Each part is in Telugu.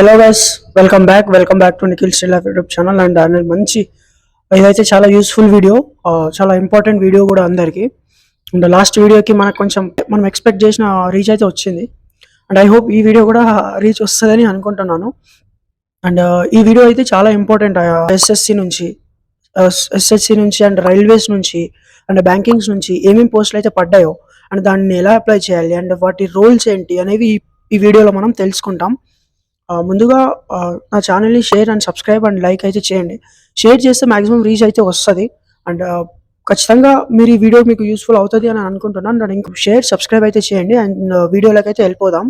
Hello guys welcome back welcome back to Nikhil still of YouTube channel and అనేది మంచి ఇదైతే చాలా యూస్ఫుల్ వీడియో చాలా ఇంపార్టెంట్ వీడియో కూడా అందరికీ. అండ్ లాస్ట్ వీడియోకి మనకు కొంచెం మనం ఎక్స్పెక్ట్ చేసిన రీచ్ అయితే వచ్చింది. అండ్ ఐ హోప్ ఈ వీడియో కూడా రీచ్ వస్తుందని అనుకుంటున్నాను. అండ్ ఈ వీడియో అయితే చాలా ఇంపార్టెంట్ ఎస్ఎస్సి నుంచి ఎస్ఎస్సి నుంచి అండ్ రైల్వేస్ నుంచి అండ్ బ్యాంకింగ్స్ నుంచి ఏమేమి పోస్టులు అయితే పడ్డాయో అండ్ దాన్ని ఎలా అప్లై చేయాలి అండ్ వాటి రోల్స్ ఏంటి అనేవి ఈ- వీడియోలో మనం తెలుసుకుంటాం. ముందుగా నా ఛానల్ని share and subscribe and like అయితే చేయండి. షేర్ చేస్తే మాక్సిమం రీచ్ అయితే వస్తుంది. అండ్ ఖచ్చితంగా మీరు ఈ వీడియో మీకు యూస్ఫుల్ అవుతుంది అని అనుకుంటున్నాను. అండ్ ఇంకో షేర్ సబ్స్క్రైబ్ అయితే చేయండి. అండ్ వీడియోలోకి అయితే వెళ్ళిపోదాం.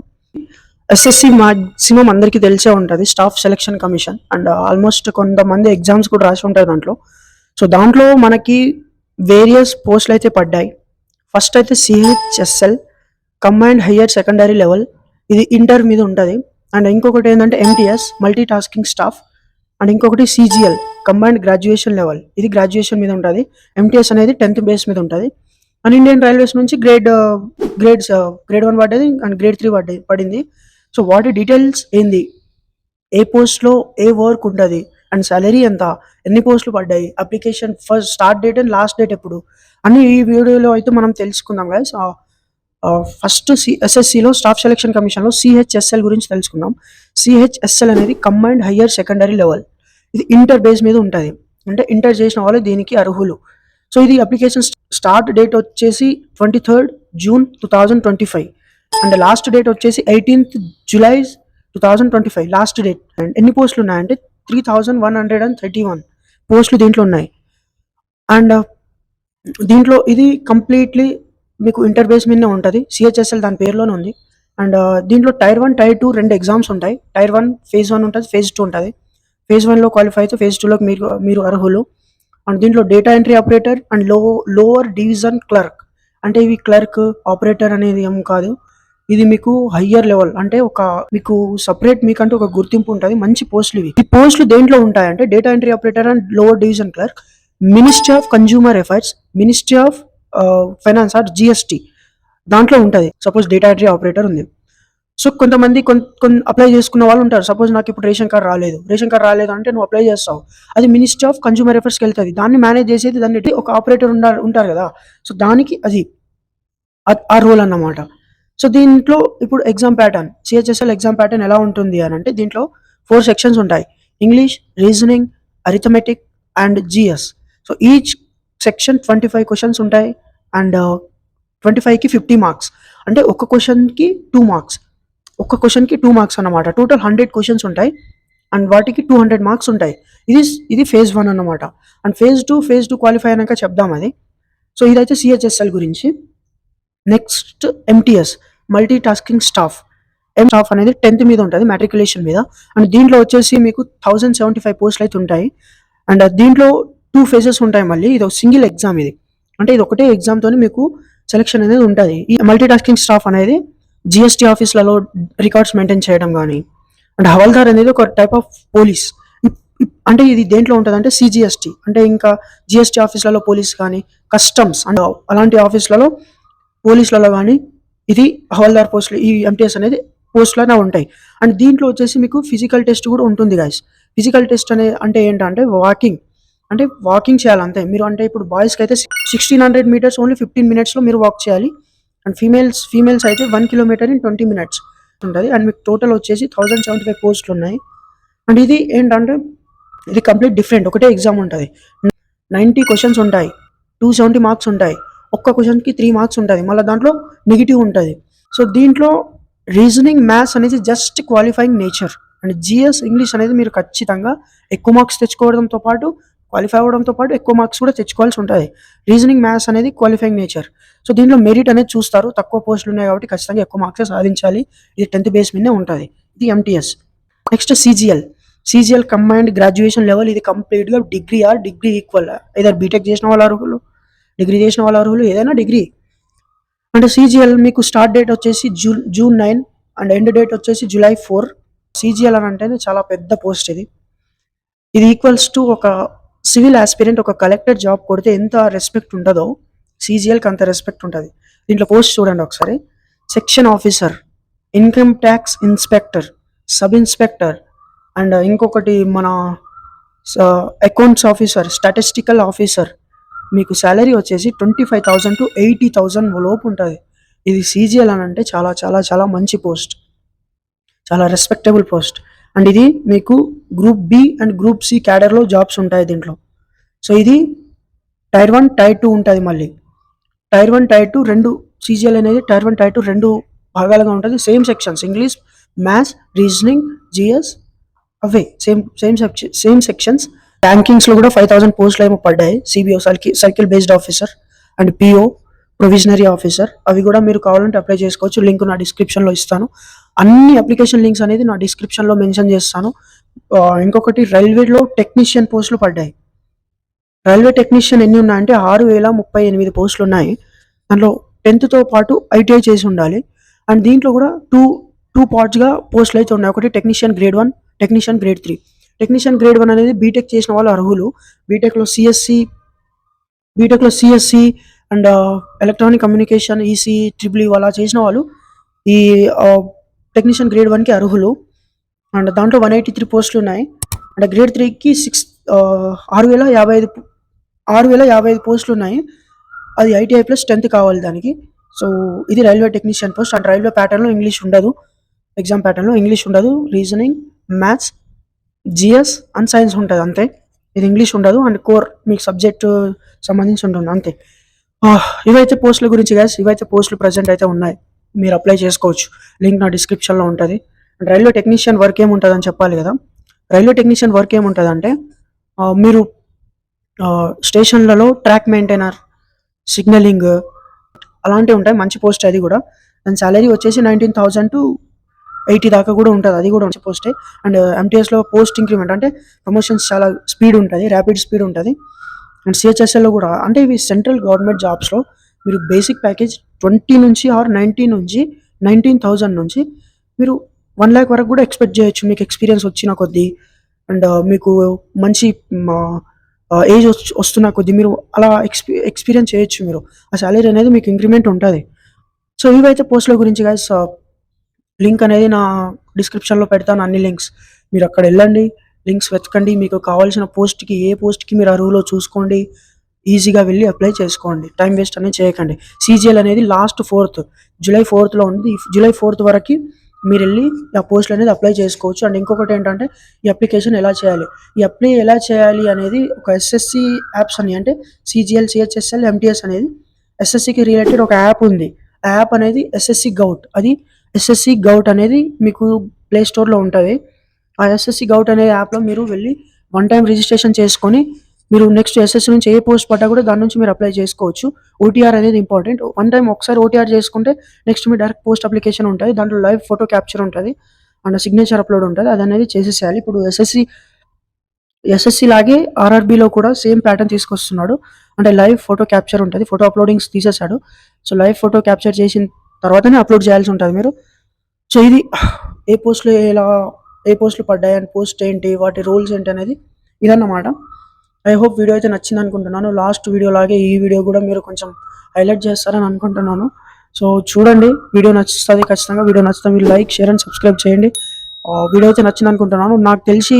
ఎస్ఎస్సి మాక్సిమం అందరికీ తెలిసే ఉంటుంది. Staff selection commission. And almost కొంతమంది ఎగ్జామ్స్ కూడా రాసి ఉంటాయి దాంట్లో. సో దాంట్లో మనకి వేరియస్ పోస్టులు అయితే పడ్డాయి. ఫస్ట్ అయితే CHSL combined higher secondary level ఇది ఇంటర్ మీద ఉంటుంది. అండ్ ఇంకొకటి ఏంటంటే MTS multi tasking staff and ఇంకొకటి సిజిఎల్ కంబైన్డ్ గ్రాడ్యుయేషన్ లెవెల్ ఇది గ్రాడ్యుయేషన్ మీద ఉంటుంది. ఎంటీఎస్ అనేది టెన్త్ బేస్ మీద ఉంటుంది. అండ్ ఇండియన్ రైల్వేస్ నుంచి గ్రేడ్ గ్రేడ్స్ గ్రేడ్ వన్ పడ్డది అండ్ గ్రేడ్ త్రీ పడ్డది పడింది. సో వాటి డీటెయిల్స్ ఏంది? ఏ పోస్ట్లో ఏ వర్క్ ఉంటుంది? అండ్ సాలరీ ఎంత? ఎన్ని పోస్టులు పడ్డాయి? Application first start date and last date ఎప్పుడు? అని ఈ వీడియోలో అయితే మనం తెలుసుకుందాం గైస్ ఫస్ట్ సి ఎస్ఎస్సిలో స్టాఫ్ సెలక్షన్ కమిషన్లో సిహెచ్ఎస్ఎల్ గురించి తెలుసుకుందాం. సిహెచ్ఎస్ఎల్ అనేది కంబైన్డ్ హయ్యర్ సెకండరీ లెవెల్ ఇది ఇంటర్ బేస్ మీద ఉంటుంది. అంటే ఇంటర్ చేసిన వాళ్ళు దీనికి అర్హులు. సో ఇది అప్లికేషన్ స్టార్ట్ డేట్ వచ్చేసి twenty third June two thousand twenty five and last date వచ్చేసి eighteenth July two thousand twenty five last date and ఎన్ని పోస్టులు ఉన్నాయంటే three thousand one hundred and thirty one పోస్టులు దీంట్లో ఉన్నాయి. అండ్ దీంట్లో ఇది కంప్లీట్లీ మీకు ఇంటర్ బేస్ మీదనే ఉంటుంది. సిహెచ్ఎస్ఎల్ దాని పేరులోనే ఉంది. అండ్ uh, దీంట్లో టైర్ వన్ టైర్ టూ రెండు ఎగ్జామ్స్ ఉంటాయి. టైర్ వన్ ఫేజ్ వన్ ఉంటుంది ఫేజ్ టూ ఉంటుంది. ఫేజ్ వన్లో క్వాలిఫై అయితే ఫేజ్ టూలోకి మీరు మీరు అర్హులు. అండ్ దీంట్లో డేటా ఎంట్రీ ఆపరేటర్ అండ్లో లోవర్ డివిజన్ క్లర్క్ అంటే ఇవి క్లర్క్ ఆపరేటర్ అనేది ఏం కాదు. ఇది మీకు హయ్యర్ లెవెల్ అంటే ఒక మీకు సపరేట్ మీకంటే ఒక గుర్తింపు ఉంటుంది. మంచి పోస్టులు ఇవి. ఈ పోస్టులు దేంట్లో ఉంటాయంటే data entry operator and lower division clerk ministry of consumer affairs ministry of finance or GST దాంట్లో ఉంటుంది. సపోజ్ డేటా ఎంట్రీ ఆపరేటర్ ఉంది. సో కొంతమంది కొన్ని అప్లై చేసుకున్న వాళ్ళు ఉంటారు. సపోజ్ నాకు ఇప్పుడు రేషన్ కార్డ్ రాలేదు. రేషన్ కార్డ్ రాలేదు అంటే నువ్వు అప్లై చేస్తావు. అది మినిస్ట్రీ ఆఫ్ కన్జ్యూమర్ అఫేర్స్కి వెళ్తుంది. దాన్ని మేనేజ్ చేసేది దాన్ని ఒక ఆపరేటర్ ఉండాలి ఉంటారు కదా. సో దానికి అది ఆ- ఆ రోల్ అన్నమాట. సో దీంట్లో ఇప్పుడు exam pattern CHSL exam pattern ఎలా ఉంటుంది అని అంటే దీంట్లో ఫోర్ సెక్షన్స్ ఉంటాయి. English reasoning arithmetic and GS so each section twenty five questions ఉంటాయి అండ్ uh, ట్వంటీ ఫైవ్కి ఫిఫ్టీ మార్క్స్. అంటే ఒక క్వశ్చన్కి టూ మార్క్స్. ఒక్క క్వశ్చన్కి టూ మార్క్స్ అన్నమాట. టోటల్ హండ్రెడ్ క్వశ్చన్స్ ఉంటాయి అండ్ వాటికి టూ హండ్రెడ్ మార్క్స్ ఉంటాయి. ఇది ఇది ఫేజ్ వన్ అన్నమాట. And phase two phase two qualify అయినాక చెప్దాం అది. సో ఇదైతే సిహెచ్ఎస్ఎల్ గురించి. Next MTS multi tasking staff. M staff అనేది టెన్త్ మీద ఉంటుంది మ్యాట్రికులేషన్ మీద. అండ్ దీంట్లో వచ్చేసి మీకు థౌజండ్ సెవెంటీ ఫైవ్ పోస్టులు అయితే ఉంటాయి. అండ్ దీంట్లో టూ ఫేజెస్ ఉంటాయి మళ్ళీ. ఇది ఒక సింగిల్ ఎగ్జామ్ ఇది. అంటే ఇది ఒకటే ఎగ్జామ్ తోని మీకు సెలెక్షన్ అనేది ఉంటుంది. ఈ మల్టీ టాస్కింగ్ స్టాఫ్ అనేది జిఎస్టీ ఆఫీస్లలో రికార్డ్స్ మెయింటైన్ చేయడం కానీ అండ్ హవల్దార్ అనేది ఒక టైప్ ఆఫ్ పోలీస్ అంటే ఇది దేంట్లో ఉంటుంది అంటే సిజిఎస్టీ అంటే ఇంకా జిఎస్టీ ఆఫీస్లలో పోలీస్ కానీ కస్టమ్స్ అండ్ అలాంటి ఆఫీస్లలో పోలీసులలో కానీ ఇది హవల్దార్ పోస్టులు ఈ ఎంటీఎస్ అనేది పోస్టులోనే ఉంటాయి. అండ్ దీంట్లో వచ్చేసి మీకు ఫిజికల్ టెస్ట్ కూడా ఉంటుంది గాయస్ ఫిజికల్ టెస్ట్ అనే అంటే ఏంటంటే వాకింగ్ అంటే వాకింగ్ చేయాలి అంతే. మీరు అంటే ఇప్పుడు బాయ్స్కి అయితే sixteen hundred metres only fifteen మినిట్స్లో మీరు వాక్ చేయాలి. అండ్ ఫీమేల్స్ ఫీమేల్స్ అయితే one kilometre in twenty minutes ఉంటుంది. అండ్ మీకు టోటల్ వచ్చేసి థౌజండ్ సెవెంటీ ఫైవ్ పోస్టులు ఉన్నాయి. అండ్ ఇది ఏంటంటే ఇది కంప్లీట్ డిఫరెంట్ ఒకటే ఎగ్జామ్ ఉంటుంది. నైంటీ క్వశ్చన్స్ ఉంటాయి. టూ సెవెంటీ మార్క్స్ ఉంటాయి. ఒక్క క్వశ్చన్కి త్రీ మార్క్స్ ఉంటుంది మళ్ళీ దాంట్లో నెగిటివ్ ఉంటుంది. సో దీంట్లో రీజనింగ్ మ్యాథ్స్ అనేది just qualifying nature and GS English అనేది మీరు ఖచ్చితంగా ఎక్కువ మార్క్స్ తెచ్చుకోవడంతో పాటు క్వాలిఫై అవ్వడంతో పాటు ఎక్కువ మార్క్స్ కూడా తెచ్చుకోవాల్సి ఉంటుంది. రీజనింగ్ మ్యాథ్స్ అనేది క్వాలిఫైయింగ్ నేచర్ సో దీంట్లో మెరిట్ అనేది చూస్తారు. తక్కువ పోస్టులు ఉన్నాయి కాబట్టి ఖచ్చితంగా ఎక్కువ మార్క్స్ సాధించాలి. ఇది టెన్త్ బేస్ మీదే ఉంటుంది. ఇది MTS next CGL CGL combined graduation level ఇది కంప్లీట్గా డిగ్రీ ఆర్ డిగ్రీ ఈక్వల్ ఏదైనా బీటెక్ చేసిన వాళ్ళ అర్హులు డిగ్రీ చేసిన వాళ్ళ అర్హులు ఏదైనా డిగ్రీ అంటే సిజిఎల్ మీకు స్టార్ట్ డేట్ వచ్చేసి June June nine and end date వచ్చేసి జూలై ఫోర్ సిజిఎల్ అని అంటే చాలా పెద్ద పోస్ట్ ఇది. ఇది ఈక్వల్స్ టు ఒక సివిల్ ఆస్పిరెంట్ ఒక కలెక్టర్ జాబ్ కొడితే ఎంత రెస్పెక్ట్ ఉంటుందో సీజీఎల్కి అంత రెస్పెక్ట్ ఉంటుంది. దీంట్లో పోస్ట్ చూడండి ఒకసారి. Section officer income tax inspector sub inspector and ఇంకొకటి మన అకౌంట్స్ ఆఫీసర్ స్టాటిస్టికల్ ఆఫీసర్ మీకు శాలరీ వచ్చేసి twenty five thousand to eighty thousand లోపు ఉంటుంది. ఇది సీజీఎల్ అని అంటే చాలా చాలా చాలా మంచి పోస్ట్ చాలా రెస్పెక్టబుల్ పోస్ట్ అండ్ ఇది మీకు group B and group C క్యాడర్లో జాబ్స్ ఉంటాయి దీంట్లో. సో ఇది టైర్ వన్ టైర్ టూ ఉంటుంది మళ్ళీ. టైర్ వన్ టైర్ టూ రెండు సీజీఎల్ అనేది టైర్ వన్ టైర్ టూ రెండు భాగాలుగా ఉంటుంది. Same sections English maths reasoning GS అవే. Same same section same sections ర్యాంకింగ్స్లో కూడా ఫైవ్ థౌసండ్ పోస్టులు ఏమో పడ్డాయి. CBO circle circle based officer and PO provisionary officer అవి కూడా మీరు కావాలంటే అప్లై చేసుకోవచ్చు. లింక్ నా డిస్క్రిప్షన్లో ఇస్తాను. అన్ని అప్లికేషన్ లింక్స్ అనేది నా డిస్క్రిప్షన్లో మెన్షన్ చేస్తాను. ఇంకొకటి రైల్వేలో టెక్నీషియన్ పోస్టులు పడ్డాయి. రైల్వే టెక్నీషియన్ ఎన్ని ఉన్నాయంటే ఆరు వేల ముప్పై ఎనిమిది పోస్టులు ఉన్నాయి. దాంట్లో టెన్త్తో పాటు ఐటీఐ చేసి ఉండాలి. అండ్ దీంట్లో కూడా టూ టూ పార్ట్స్గా పోస్టులు అయితే ఉన్నాయి. ఒకటి technician grade one technician grade three technician grade one అనేది బీటెక్ చేసిన వాళ్ళు అర్హులు. బీటెక్లో సిఎస్సి బీటెక్లో CSC and electronic communication EC triple అలా చేసిన వాళ్ళు ఈ టెక్నీషియన్ గ్రేడ్ వన్కి అర్హులు. అండ్ దాంట్లో వన్ ఎయిటీ త్రీ పోస్టులు ఉన్నాయి. అండ్ గ్రేడ్ త్రీకి సిక్స్ ఆరు వేల యాభై ఐదు ఆరు వేల యాభై ఐదు పోస్టులు ఉన్నాయి. అది ఐటీఐ ప్లస్ టెన్త్ కావాలి దానికి. సో ఇది railway technician post and railway ప్యాటర్న్లో ఇంగ్లీష్ ఉండదు. ఎగ్జామ్ ప్యాటర్న్లో ఇంగ్లీష్ ఉండదు. Reasoning maths GS and science ఉంటుంది అంతే. ఇది ఇంగ్లీష్ ఉండదు. అండ్ కోర్ మీకు సబ్జెక్ట్ సంబంధించి ఉంటుంది అంతే. ఇవైతే పోస్టుల గురించి గ్యాస్ ఇవైతే పోస్టులు ప్రజెంట్ అయితే ఉన్నాయి. మీరు అప్లై చేసుకోవచ్చు. లింక్ నా డిస్క్రిప్షన్లో ఉంటుంది. అండ్ రైల్వే టెక్నీషియన్ వర్క్ ఏముంటుందని చెప్పాలి కదా. రైల్వే టెక్నీషియన్ వర్క్ ఏముంటుందంటే మీరు స్టేషన్లలో ట్రాక్ మెయింటైనర్ సిగ్నలింగ్ అలాంటివి ఉంటాయి. మంచి పోస్ట్ అది కూడా. దాని సాలరీ వచ్చేసి నైన్టీన్ థౌజండ్ టు ఎయిటీ దాకా కూడా ఉంటుంది. అది కూడా మంచి పోస్టే అండ్ ఎంటీఎస్లో పోస్ట్ ఇంక్రిమెంట్ అంటే ప్రమోషన్స్ చాలా స్పీడ్ ఉంటుంది. ర్యాపిడ్ స్పీడ్ ఉంటుంది. అండ్ సిహెచ్ఎస్ఎల్లో కూడా అంటే ఇవి సెంట్రల్ గవర్నమెంట్ జాబ్స్లో మీరు బేసిక్ ప్యాకేజ్ ట్వంటీ నుంచి ఆర్ నైన్టీన్ నుంచి నైన్టీన్ థౌజండ్ నుంచి మీరు వన్ ల్యాక్ వరకు కూడా ఎక్స్పెక్ట్ చేయొచ్చు. మీకు ఎక్స్పీరియన్స్ వచ్చిన కొద్దీ అండ్ uh, మీకు మంచి ఏజ్ వస్తున్న కొద్దీ మీరు అలా ఎక్స్పీ ఎక్స్పీరియన్స్ చేయొచ్చు మీరు. ఆ సాలరీ అనేది మీకు ఇంక్రిమెంట్ ఉంటుంది. సో ఇవైతే పోస్టుల గురించి గైస్ uh, లింక్ అనేది నా డిస్క్రిప్షన్లో పెడతాను. అన్ని లింక్స్ మీరు అక్కడ వెళ్ళండి. లింక్స్ వెతకండి. మీకు కావాల్సిన పోస్ట్కి ఏ పోస్ట్కి మీరు అరువులో చూసుకోండి. ఈజీగా వెళ్ళి అప్లై చేసుకోండి. టైం వేస్ట్ అనేది చేయకండి. సీజీఎల్ అనేది లాస్ట్ ఫోర్త్ జూలై ఫోర్త్లో ఉంది. జూలై ఫోర్త్ వరకు మీరు వెళ్ళి ఆ పోస్టులు అనేది అప్లై చేసుకోవచ్చు. అండ్ ఇంకొకటి ఏంటంటే ఈ అప్లికేషన్ ఎలా చేయాలి? ఈ అప్లై ఎలా చేయాలి అనేది ఒక ఎస్ఎస్సి యాప్స్ అని అంటే సిజిఎల్ సిహెచ్ఎస్ఎల్ ఎంటీఎస్ అనేది ఎస్ఎస్సికి రిలేటెడ్ ఒక యాప్ ఉంది. ఆ యాప్ అనేది ఎస్ఎస్సి గౌట్. అది ఎస్ఎస్సి గౌట్ అనేది మీకు ప్లే స్టోర్లో ఉంటుంది. ఆ ఎస్ఎస్సి గౌట్ అనే యాప్లో మీరు వెళ్ళి వన్ టైం రిజిస్ట్రేషన్ చేసుకొని మీరు నెక్స్ట్ ఎస్ఎస్సి నుంచి ఏ పోస్ట్ పడ్డా కూడా దాని నుంచి మీరు అప్లై చేసుకోవచ్చు. ఓటీఆర్ అనేది ఇంపార్టెంట్ వన్ టైం ఒకసారి ఓటీఆర్ చేసుకుంటే నెక్స్ట్ మీ డైరెక్ట్ పోస్ట్ అప్లికేషన్ ఉంటుంది. దాంట్లో లైవ్ ఫోటో క్యాప్చర్ ఉంటుంది. అండ్ సిగ్నేచర్ అప్లోడ్ ఉంటుంది. అది అనేది చేసేసేయాలి. ఇప్పుడు ఎస్ఎస్సి ఎస్ఎస్సి లాగే ఆర్ఆర్బిలో కూడా సేమ్ ప్యాటర్న్ తీసుకొస్తున్నాడు. అంటే లైవ్ ఫోటో క్యాప్చర్ ఉంటుంది. ఫోటో అప్లోడింగ్స్ తీసేశాడు. సో లైవ్ ఫోటో క్యాప్చర్ చేసిన తర్వాతనే అప్లోడ్ చేయాల్సి ఉంటుంది మీరు. సో ఇది ఏ పోస్ట్లో ఎలా ఏ పోస్టులు పడ్డాయి అండ్ పోస్ట్ ఏంటి వాటి రూల్స్ ఏంటి అనేది ఇదన్నమాట. ఐ హోప్ వీడియో అయితే నచ్చింది అనుకుంటున్నాను. లాస్ట్ వీడియో లాగే ఈ వీడియో కూడా మీరు కొంచెం హైలైట్ చేస్తారని అనుకుంటున్నాను. సో చూడండి వీడియో నచ్చుతుంది ఖచ్చితంగా. వీడియో నచ్చితే మీరు లైక్ షేర్ అండ్ సబ్స్క్రైబ్ చేయండి. వీడియో అయితే నచ్చింది అనుకుంటున్నాను. నాకు తెలిసి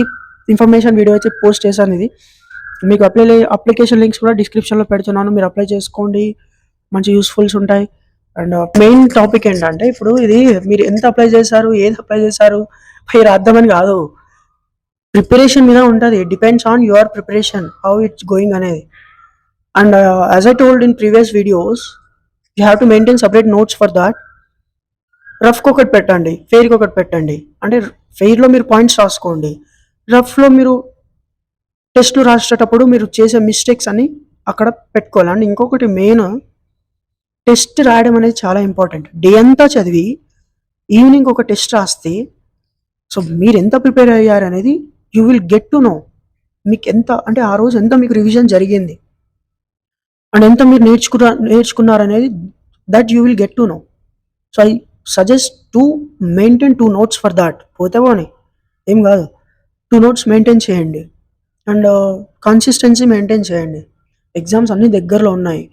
ఇన్ఫర్మేషన్ వీడియో అయితే పోస్ట్ చేశాను ఇది. మీకు అప్లై అప్లికేషన్ లింక్స్ కూడా డిస్క్రిప్షన్లో పెడుతున్నాను. మీరు అప్లై చేసుకోండి. మంచి యూస్ఫుల్స్ ఉంటాయి. అండ్ మెయిన్ టాపిక్ ఏంటంటే ఇప్పుడు ఇది మీరు ఎంత అప్లై చేశారు ఏది అప్లై చేశారు మీరు అర్థమని కాదు. ప్రిపరేషన్ మీద ఉంటుంది. Depends on your preparation how it's going అనేది. And as I told in previous videos you have to maintain separate notes for that రఫ్కి ఒకటి పెట్టండి ఫెయిర్కి ఒకటి పెట్టండి. అంటే ఫెయిర్లో మీరు పాయింట్స్ రాసుకోండి. రఫ్లో మీరు టెస్ట్లు రాసేటప్పుడు మీరు చేసే మిస్టేక్స్ అని అక్కడ పెట్టుకోవాలి. అండ్ ఇంకొకటి మెయిన్ టెస్ట్ రాయడం అనేది చాలా ఇంపార్టెంట్ డే అంతా చదివి ఈవినింగ్ ఒక టెస్ట్ రాస్తే సో మీరు ఎంత ప్రిపేర్ అయ్యారు అనేది you will get to know మీకు ఎంత అంటే ఆ రోజు ఎంత మీకు రివిజన్ జరిగింది. అండ్ ఎంత మీరు నేర్చుకున్న నేర్చుకున్నారు అనేది that you will get to know so I suggest to maintain two notes for that పోతే పోనీ ఏం కాదు. టూ నోట్స్ మెయింటైన్ చేయండి. అండ్ కన్సిస్టెన్సీ మెయింటైన్ చేయండి. ఎగ్జామ్స్ అన్నీ దగ్గరలో ఉన్నాయి.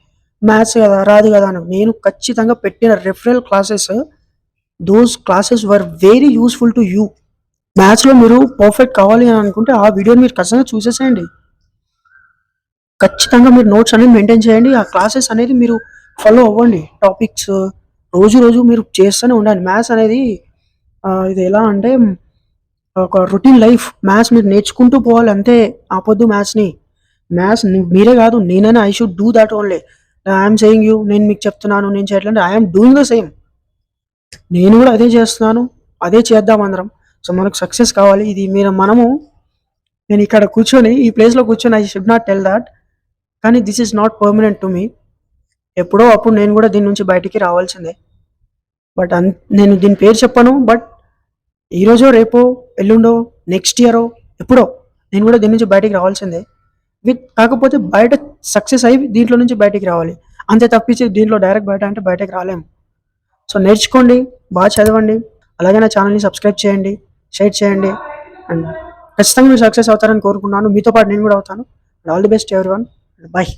మ్యాథ్స్ కదా రాదు కదా అని. నేను ఖచ్చితంగా పెట్టిన referral classes those classes were very useful to you మ్యాథ్స్లో మీరు పర్ఫెక్ట్ కావాలి అని అనుకుంటే ఆ వీడియోని మీరు ఖచ్చితంగా చూసేసేయండి. ఖచ్చితంగా మీరు నోట్స్ అనేది మెయింటైన్ చేయండి. ఆ క్లాసెస్ అనేది మీరు ఫాలో అవ్వండి. టాపిక్స్ రోజు రోజు మీరు చేస్తూనే ఉండాలి. మ్యాథ్స్ అనేది ఇది ఎలా అంటే ఒక రొటీన్ లైఫ్ మ్యాథ్స్ మీరు నేర్చుకుంటూ పోవాలి అంతే. ఆపొద్దు మ్యాథ్స్ని మ్యాథ్స్ మీరే కాదు నేనైనా I should do that only I'm saying you నేను మీకు చెప్తున్నాను నేను చేయట్లేదు ఐఎమ్ డూయింగ్ ద సేమ్ నేను కూడా అదే చేస్తున్నాను అదే చేద్దాం అందరం. సో మనకు సక్సెస్ కావాలి. ఇది మీరు మనము నేను ఇక్కడ కూర్చొని ఈ ప్లేస్లో కూర్చొని I should not tell that కానీ this is not permanent to me ఎప్పుడో అప్పుడు నేను కూడా దీని నుంచి బయటికి రావాల్సిందే. బట్ అన్ నేను దీని పేరు చెప్పను బట్ ఈరోజో రేపో ఎల్లుండో నెక్స్ట్ ఇయరో ఎప్పుడో నేను కూడా దీని నుంచి బయటికి రావాల్సిందే. విత్ కాకపోతే బయట సక్సెస్ అయ్యి దీంట్లో నుంచి బయటికి రావాలి. అంతే తప్పించి దీంట్లో డైరెక్ట్ బయట అంటే బయటకు రాలేము. సో నేర్చుకోండి బాగా చదవండి. అలాగే నా ఛానల్ని సబ్స్క్రైబ్ చేయండి. షేర్ చేయండి. అండ్ ఖచ్చితంగా మీరు సక్సెస్ అవుతారని కోరుకున్నాను మీతో పాటు నేను కూడా అవుతాను. All the best everyone bye